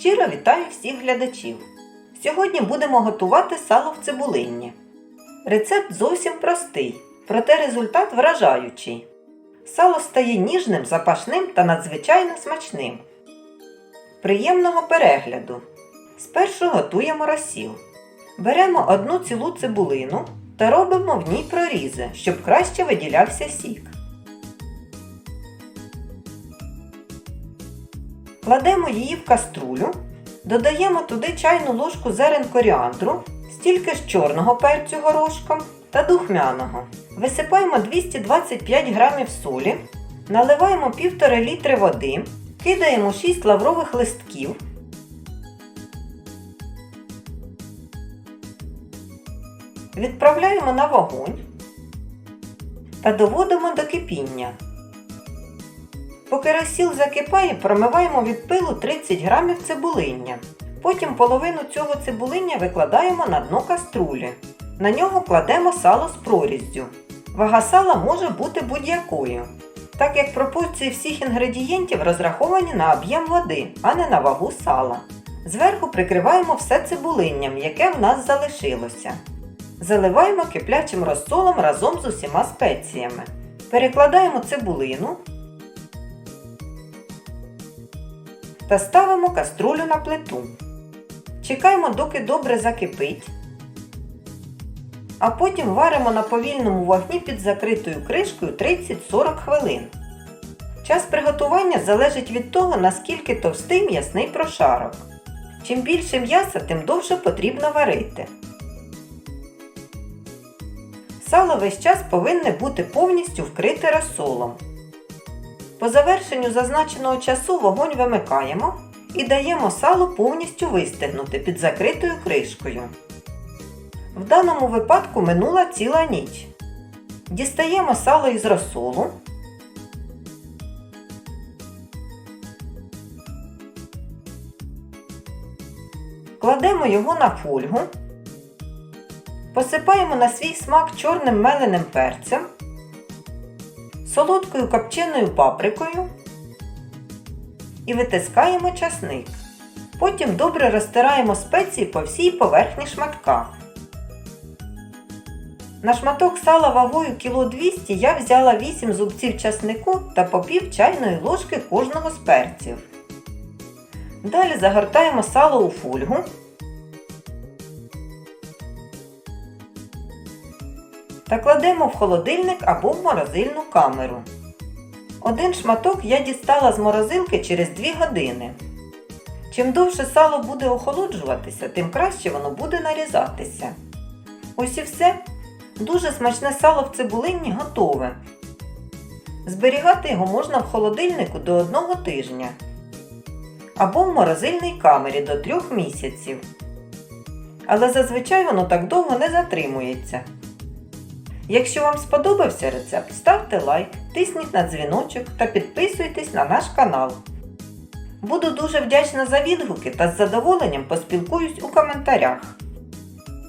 Щиро вітаю всіх глядачів. Сьогодні будемо готувати сало в цибулинні. Рецепт зовсім простий, проте результат вражаючий. Сало стає ніжним, запашним та надзвичайно смачним. Приємного перегляду. Спершу готуємо розсіл. Беремо одну цілу цибулину та робимо в ній прорізи, щоб краще виділявся сік. Кладемо її в каструлю, додаємо туди чайну ложку зерен коріандру, стільки ж чорного перцю горошком та духмяного. Висипаємо 225 г солі, наливаємо 1,5 літри води, кидаємо 6 лаврових листків. Відправляємо на вогонь та доводимо до кипіння. Поки розсіл закипає, промиваємо від пилу 30 грамів цибулиння. Потім половину цього цибулиння викладаємо на дно каструлі. На нього кладемо сало з проріздю. Вага сала може бути будь-якою, так як пропорції всіх інгредієнтів розраховані на об'єм води, а не на вагу сала. Зверху прикриваємо все цибулинням, яке в нас залишилося. Заливаємо киплячим розсолом разом з усіма спеціями. Перекладаємо цибулину та ставимо каструлю на плиту. Чекаємо, доки добре закипить, а потім варимо на повільному вогні під закритою кришкою 30-40 хвилин. Час приготування залежить від того, наскільки товстий м'ясний прошарок. Чим більше м'яса, тим довше потрібно варити. Сало весь час повинне бути повністю вкрите розсолом. По завершенню зазначеного часу вогонь вимикаємо і даємо салу повністю вистигнути під закритою кришкою. В даному випадку минула ціла ніч. Дістаємо сало із розсолу. Кладемо його на фольгу. Посипаємо на свій смак чорним меленим перцем солодкою копченою паприкою і витискаємо часник. Потім добре розтираємо спеції по всій поверхні шматка. На шматок сала вагою кіло 200 я взяла 8 зубців часнику та по пів чайної ложки кожного з перців. Далі загортаємо сало у фольгу. Та кладемо в холодильник або в морозильну камеру. Один шматок я дістала з морозилки через 2 години. Чим довше сало буде охолоджуватися, тим краще воно буде нарізатися. Ось і все. Дуже смачне сало в цибулині готове. Зберігати його можна в холодильнику до 1 тижня або в морозильній камері до 3 місяців. Але зазвичай воно так довго не затримується. Якщо вам сподобався рецепт, ставте лайк, тисніть на дзвіночок та підписуйтесь на наш канал. Буду дуже вдячна за відгуки та з задоволенням поспілкуюсь у коментарях.